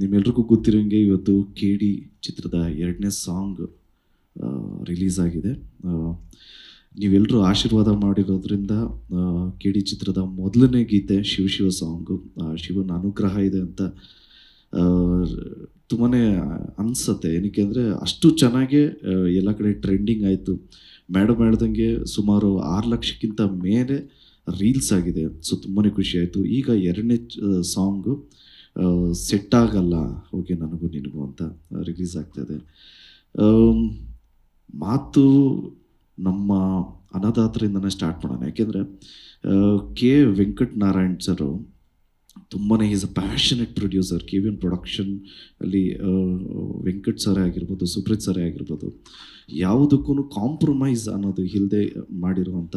ನಿಮ್ಮೆಲ್ರಿಗೂ ಗೊತ್ತಿರೋಂಗೆ ಇವತ್ತು K D ಚಿತ್ರದ ಎರಡನೇ ಸಾಂಗ್ ರಿಲೀಸ್ ಆಗಿದೆ. ನೀವೆಲ್ಲರೂ ಆಶೀರ್ವಾದ ಮಾಡಿರೋದ್ರಿಂದ ಕೆ ಡಿ ಚಿತ್ರದ ಮೊದಲನೇ ಗೀತೆ ಶಿವ ಶಿವ ಸಾಂಗು ಶಿವನ ಅನುಗ್ರಹ ಇದೆ ಅಂತ ತುಂಬಾ ಅನಿಸತ್ತೆ. ಏನಕ್ಕೆ ಅಂದರೆ ಅಷ್ಟು ಚೆನ್ನಾಗಿ ಎಲ್ಲ ಕಡೆ ಟ್ರೆಂಡಿಂಗ್ ಆಯಿತು. ಮೇಡಮ್ ಹೇಳ್ದಂಗೆ ಸುಮಾರು ಆರು ಲಕ್ಷಕ್ಕಿಂತ ಮೇಲೆ ರೀಲ್ಸ್ ಆಗಿದೆ. ಸೊ ತುಂಬಾ ಖುಷಿ ಆಯಿತು. ಈಗ ಎರಡನೇ ಸಾಂಗು ಸೆಟ್ ಆಗಲ್ಲ, ಹೋಗಿ ನನಗೂ ನಿನಗೂ ಅಂತ ರಿಲೀಸ್ ಆಗ್ತಾಯಿದೆ ಮಾತು ನಮ್ಮ ಅನ್ನದಾತರಿಂದನೇ ಸ್ಟಾರ್ಟ್ ಮಾಡೋಣ. ಯಾಕೆಂದರೆ ಕೆ. ವೆಂಕಟ್ ನಾರಾಯಣ್ ಸರು ತುಂಬಾ is a passionate producer K V N production ಅಲ್ಲಿ ವೆಂಕಟ್ ಸರೇ ಆಗಿರ್ಬೋದು ಸುಪ್ರೀತ್ ಸರೇ ಆಗಿರ್ಬೋದು ಯಾವುದಕ್ಕೂ ಕಾಂಪ್ರಮೈಸ್ ಅನ್ನೋದು ಇಲ್ಲದೆ ಮಾಡಿರುವಂಥ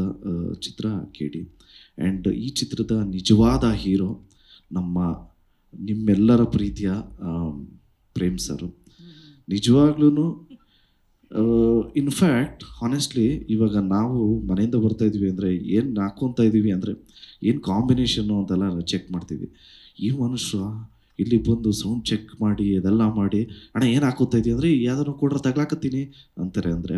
ಚಿತ್ರ ಕೆ ಡಿ ಆ್ಯಂಡ್ ಈ ಚಿತ್ರದ ನಿಜವಾದ ಹೀರೋ ನಮ್ಮ ನಿಮ್ಮೆಲ್ಲರ ಪ್ರೀತಿಯ ಪ್ರೇಮ್ ಸರ್. ನಿಜವಾಗ್ಲೂ ಇನ್ಫ್ಯಾಕ್ಟ್ ಹಾನೆಸ್ಟ್ಲಿ ಇವಾಗ ನಾವು ಮನೆಯಿಂದ ಬರ್ತಾ ಇದ್ದೀವಿ ಅಂದರೆ ಏನು ಹಾಕ್ಕೊತಾ ಇದ್ದೀವಿ ಅಂದರೆ ಏನು ಕಾಂಬಿನೇಷನ್ನು ಅಂತೆಲ್ಲ ಚೆಕ್ ಮಾಡ್ತೀವಿ. ಈ ಮನುಷ್ಯ ಇಲ್ಲಿ ಬಂದು ಸೌಂಡ್ ಚೆಕ್ ಮಾಡಿ, ಅದೆಲ್ಲ ಮಾಡಿ, ಅಣ್ಣ, ಏನು ಹಾಕೋತಾ ಇದೀವಿ ಅಂದರೆ ಯಾವ್ದಾರು ಕೊಡ್ರೆ ತಗ್ಲಾಕತ್ತೀನಿ, ಅಂತಾರೆ ಅಂದರೆ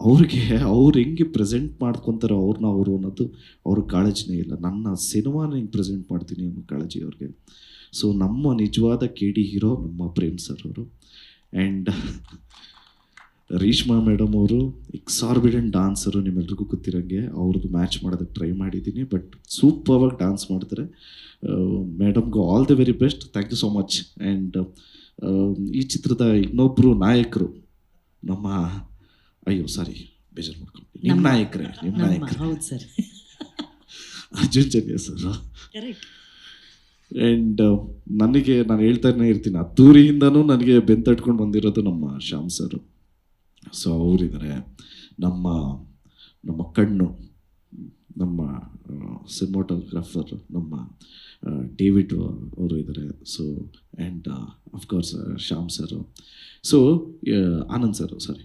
ಅವ್ರಿಗೆ, ಅವ್ರು ಹೆಂಗೆ ಪ್ರೆಸೆಂಟ್ ಮಾಡ್ಕೊತಾರೋ ಅವ್ರನ್ನ ಅವರು ಅನ್ನೋದು ಅವ್ರ ಕಾಳಜಿನೇ ಇಲ್ಲ. ನನ್ನ ಸಿನಿಮಾನ ಹೆಂಗೆ ಪ್ರೆಸೆಂಟ್ ಮಾಡ್ತೀನಿ ಅನ್ನೋ ಕಾಳಜಿ ಅವ್ರಿಗೆ. ಸೊ ನಮ್ಮ ನಿಜವಾದ ಕೆ ಡಿ ಹೀರೋ ನಮ್ಮ ಪ್ರೇಮ್ ಸರ್ ಅವರು. ಆ್ಯಂಡ್ ರೀಷ್ಮಾ ಮೇಡಮ್ ಅವರು ಎಕ್ಸಾರ್ಬಿಡೆಂಟ್ ಡಾನ್ಸರು ನಿಮ್ಮೆಲ್ರಿಗೂ ಗೊತ್ತಿರೋಂಗೆ, ಅವ್ರದ್ದು ಮ್ಯಾಚ್ ಮಾಡೋದಕ್ಕೆ ಟ್ರೈ ಮಾಡಿದ್ದೀನಿ. ಬಟ್ ಸೂಪರ್ವಾಗಿ ಡಾನ್ಸ್ ಮಾಡ್ತಾರೆ. ಮೇಡಮ್ಗೂ all the very best thank you so much and ಈ ಚಿತ್ರದ ಇನ್ನೊಬ್ಬರು ನಾಯಕರು ನಮ್ಮ ಅಯ್ಯೋ ಸಾರಿ ಬೇಜಾರು ಮಾಡ್ಕೊಂಡು ನಿಮ್ಮ ನಾಯಕರೇ ನಿಮ್ಮ ನಾಯಕರೇ. ಹೌದು sir. Arjun Janya sir. And ನನಗೆ ನಾನು ಹೇಳ್ತಾನೆ ಇರ್ತೀನಿ ಅದ್ದೂರಿಯಿಂದನೂ ನನಗೆ ಬೆಂತಟ್ಕೊಂಡು ಬಂದಿರೋದು ನಮ್ಮ ಶ್ಯಾಮ್ ಸರ್. ಸೊ ಅವರಿದ್ದಾರೆ ನಮ್ಮ ನಮ್ಮ ಕಣ್ಣು ನಮ್ಮ ಸಿನಿಮಾಟೋಗ್ರಾಫರ್ ನಮ್ಮ ಡೇವಿಡ್ ಅವರು ಇದ್ದಾರೆ so and of course Shyam sir. So Anand sir sorry